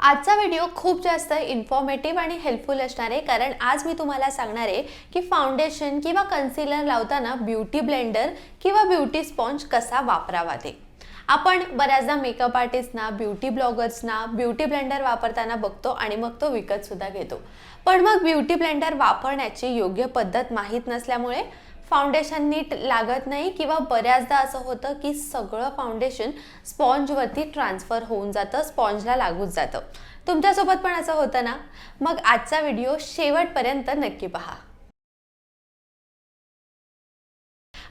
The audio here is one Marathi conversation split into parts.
आजचा व्हिडिओ खूप जास्त इन्फॉर्मेटिव्ह आणि हेल्पफुल असणार आहे. कारण आज मी तुम्हाला सांगणार आहे की फाउंडेशन किंवा कन्सिलर लावताना ब्युटी ब्लेंडर किंवा ब्युटी स्पॉन्ज कसा वापरावा ते. आपण बऱ्याचदा मेकअप आर्टिस्टना ब्युटी ब्लॉगर्सना ब्युटी ब्लेंडर वापरताना बघतो आणि मग तो विकतसुद्धा घेतो. पण मग ब्युटी ब्लेंडर वापरण्याची योग्य पद्धत माहीत नसल्यामुळे फाउंडेशन नीट लागत नाही किंवा बऱ्याचदा असं होतं की सगळं फाउंडेशन स्पॉन्जवरती ट्रान्सफर होऊन जातं स्पॉन्जला लागूच जातं. तुमच्यासोबत पण असं होतं ना? मग आजचा व्हिडिओ शेवटपर्यंत नक्की पहा.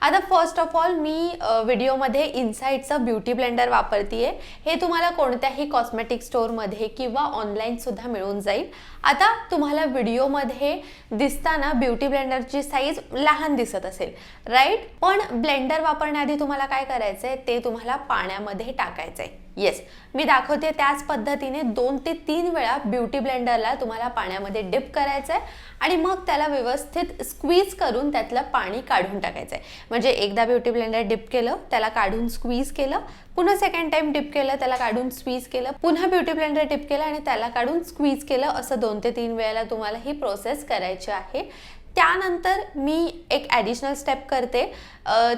आता फर्स्ट ऑफ ऑल मी व्हिडिओमध्ये इन्साईटचं ब्युटी ब्लेंडर वापरतीये. हे तुम्हाला कोणत्याही कॉस्मेटिक स्टोअरमध्ये किंवा ऑनलाईनसुद्धा मिळून जाईल. आता तुम्हाला व्हिडिओमध्ये दिसताना ब्युटी ब्लेंडरची साईज लहान दिसत असेल राईट पण ब्लेंडर वापरण्याआधी तुम्हाला काय करायचं आहे ते तुम्हाला पाण्यामध्ये टाकायचं आहे येस मी दाखवते त्याच पद्धतीने दोन ते तीन वेळा ब्युटी ब्लेंडरला तुम्हाला पाण्यामध्ये डिप करायचं आहे आणि मग त्याला व्यवस्थित स्क्वीज करून त्यातलं पाणी काढून टाकायचं आहे म्हणजे एकदा ब्युटी ब्लेंडर डिप केलं त्याला काढून स्क्वीज केलं पुन्हा सेकंड टाइम डिप केलं त्याला काढून स्क्वीज केलं पुन्हा ब्युटी ब्लेंडर डिप केलं आणि त्याला काढून स्क्वीज केलं. असं दोन ते तीन वेळेला तुम्हाला ही प्रोसेस करायची आहे. त्यानंतर मी एक ॲडिशनल स्टेप करते.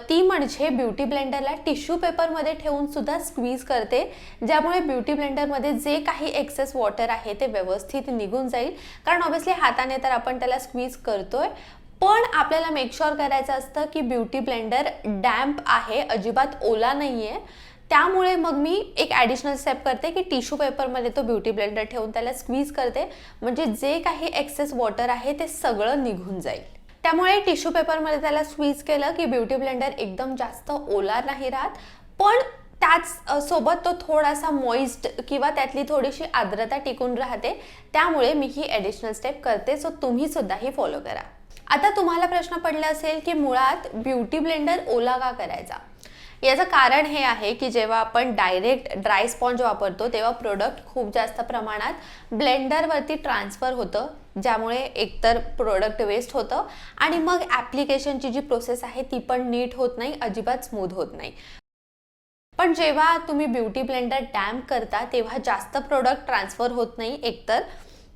ती म्हणजे ब्युटी ब्लेंडरला टिश्यू पेपरमध्ये ठेवूनसुद्धा स्क्वीज करते. ज्यामुळे ब्युटी ब्लेंडरमध्ये जे काही एक्सेस वॉटर आहे ते व्यवस्थित निघून जाईल. कारण ऑब्व्हियसली हाताने तर आपण त्याला स्क्वीज करतोय. पण आपल्याला मेकशुअर करायचं असतं की ब्युटी ब्लेंडर डॅम्प आहे अजिबात ओला नाही आहे त्यामुळे मग मी एक ॲडिशनल स्टेप करते की टिश्यू पेपरमध्ये तो ब्युटी ब्लेंडर ठेवून त्याला स्क्वीज करते. म्हणजे जे काही एक्सेस वॉटर आहे ते सगळं निघून जाईल. त्यामुळे टिश्यू पेपरमध्ये त्याला स्वीज केलं की ब्युटी ब्लेंडर एकदम जास्त ओला नाही राहत. पण त्याच सोबत तो थोडासा मॉइस्ट किंवा त्यातली थोडीशी आर्द्रता टिकून राहते. त्यामुळे मी ही ॲडिशनल स्टेप करते. सो तुम्ही सुद्धा ही फॉलो करा. आता तुम्हाला प्रश्न पडला असेल की मुळात ब्युटी ब्लेंडर ओला का करायचा. याचं कारण हे आहे की जेव्हा आपण डायरेक्ट ड्राय स्पॉन्ज वापरतो तेव्हा प्रोडक्ट खूप जास्त प्रमाणात ब्लेंडरवरती ट्रान्सफर होतं ज्यामुळे एकतर प्रोडक्ट वेस्ट होतं आणि मग ॲप्लिकेशनची जी प्रोसेस आहे ती पण नीट होत नाही अजिबात स्मूथ होत नाही. पण जेव्हा तुम्ही ब्युटी ब्लेंडर डॅम्प करता तेव्हा जास्त प्रोडक्ट ट्रान्सफर होत नाही एकतर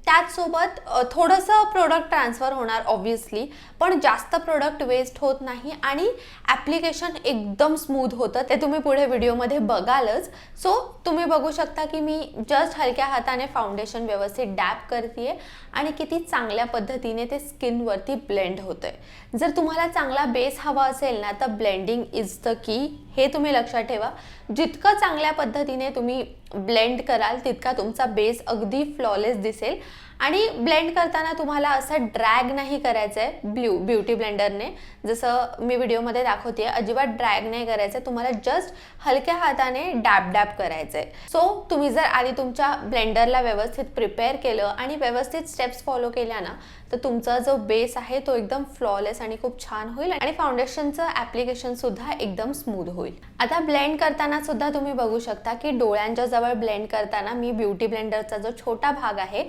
त्याचसोबत थोडंसं प्रोडक्ट ट्रान्सफर होणार ऑब्व्हियसली पण जास्त प्रोडक्ट वेस्ट होत नाही आणि ॲप्लिकेशन एकदम स्मूथ होतं. ते तुम्ही पुढे व्हिडिओमध्ये बघालच. सो तुम्ही बघू शकता की मी जस्ट हलक्या हाताने फाउंडेशन व्यवस्थित डॅप करते आणि किती चांगल्या पद्धतीने ते स्किनवरती ब्लेंड होतं आहे जर तुम्हाला चांगला बेस हवा असेल ना तर ब्लेंडिंग इज द की हे तुम्ही लक्षात ठेवा. जितकं चांगल्या पद्धतीने तुम्ही ब्लेंड कराल तितका तुमचा बेस अगदी फ्लॉलेस दिसेल. आणि ब्लेंड करताना तुम्हाला असं ड्रॅग नाही करायचं आहे ब्ल्यू ब्युटी ब्लेंडरने जसं मी व्हिडिओमध्ये दाखवते अजिबात ड्रॅग नाही करायचं आहे तुम्हाला जस्ट हलक्या हाताने डॅब डॅब करायचं आहे सो तुम्ही जर आधी तुमच्या ब्लेंडरला व्यवस्थित प्रिपेअर केलं आणि व्यवस्थित स्टेप्स फॉलो केल्या ना तर तुमचा जो बेस आहे तो एकदम फ्लॉलेस आणि खूप छान होईल आणि फाउंडेशनचं ॲप्लिकेशन सुद्धा एकदम स्मूथ होईल. आता ब्लेंड करताना सुद्धा तुम्ही बघू शकता की डोळ्यांच्या जवळ ब्लेंड करताना मी ब्युटी ब्लेंडरचा जो छोटा भाग आहे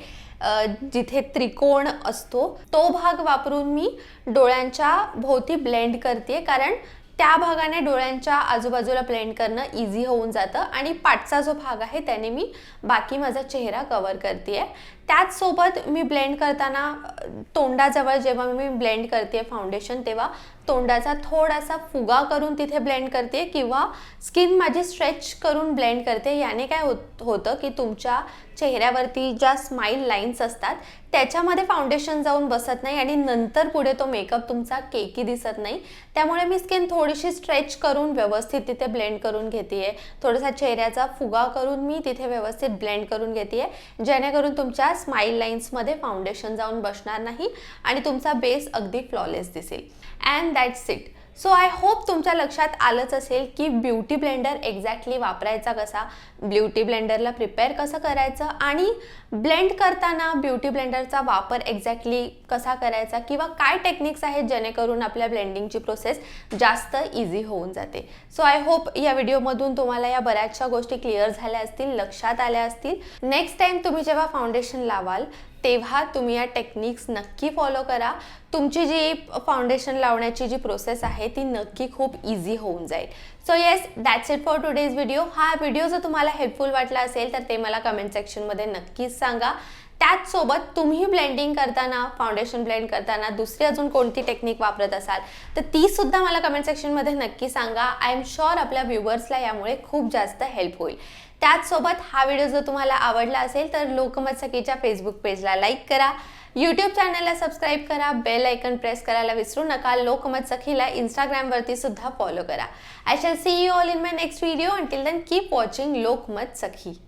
जिथे त्रिकोण असतो तो भाग वापरून मी डोळ्यांच्या भोवती ब्लेंड करते कारण त्या भागाने डोळ्यांच्या आजूबाजूला ब्लेंड करणं इझी होऊन जातं आणि पाठचा जो भाग आहे त्याने मी बाकी माझा चेहरा कवर करते त्याचसोबत मी ब्लेंड करताना तोंडाजवळ जेव्हा मी ब्लेंड करते फाउंडेशन तेव्हा तोंडाचा थोडासा फुगा करून तिथे ब्लेंड करते किंवा स्किन माझी स्ट्रेच करून ब्लेंड करते. याने काय होत होतं की तुमच्या चेहऱ्यावरती ज्या स्माईल लाईन्स असतात त्याच्यामध्ये फाउंडेशन जाऊन बसत नाही आणि नंतर पुढे तो मेकअप तुमचा केकी दिसत नाही. त्यामुळे मी स्किन थोडीशी स्ट्रेच करून व्यवस्थित तिथे ब्लेंड करून घेते आहे थोडासा चेहऱ्याचा फुगा करून मी तिथे व्यवस्थित ब्लेंड करून घेते आहे जेणेकरून तुमच्या स्माईल लाईन्समध्ये फाउंडेशन जाऊन बसणार नाही आणि तुमचा बेस अगदी फ्लॉलेस दिसेल. And that's it so I hope तुमच्या लक्षात आलंच असेल की ब्युटी ब्लेंडर एक्झॅक्टली वापरायचा कसा ब्युटी ब्लेंडरला प्रिपेअर कसं करायचं आणि ब्लेंड करताना ब्युटी ब्लेंडरचा वापर एक्झॅक्टली कसा करायचा किंवा काय टेक्निक्स आहेत जेणेकरून आपल्या ब्लेंडिंगची प्रोसेस जास्त इझी होऊन जाते. सो आय होप या व्हिडिओमधून तुम्हाला या बऱ्याचशा गोष्टी क्लिअर झाल्या असतील लक्षात आल्या असतील. नेक्स्ट टाइम तुम्ही जेव्हा फाउंडेशन लावाल तेव्हा तुम्ही या टेक्निक्स नक्की फॉलो करा. तुमची जी फाउंडेशन लावण्याची जी प्रोसेस आहे ती नक्की खूप इझी होऊन जाईल. So yes that's it for today's video हा व्हिडिओ जर तुम्हाला हेल्पफुल वाटला असेल तर ते मला कमेंट सेक्शनमध्ये नक्कीच सांगा. त्याचसोबत तुम्ही ब्लेंडिंग करताना फाउंडेशन ब्लेंड करताना दुसरी अजून कोणती टेक्निक वापरत असाल तर ती सुद्धा मला कमेंट सेक्शनमध्ये नक्की सांगा. आय एम शुअर आपल्या व्ह्युअर्सला यामुळे खूप जास्त हेल्प होईल. त्याचसोबत हा व्हिडिओ जर तुम्हाला आवडला असेल तर लोकमत सखीच्या फेसबुक पेजला लाईक करा. यूट्यूब चॅनलला सबस्क्राईब करा. बेल ऐकन प्रेस करायला विसरू नका. लोकमत सखीला इंस्टाग्रामवरती सुद्धा फॉलो करा. I shall see you all in my next video until then keep watching Lokmat Sakhi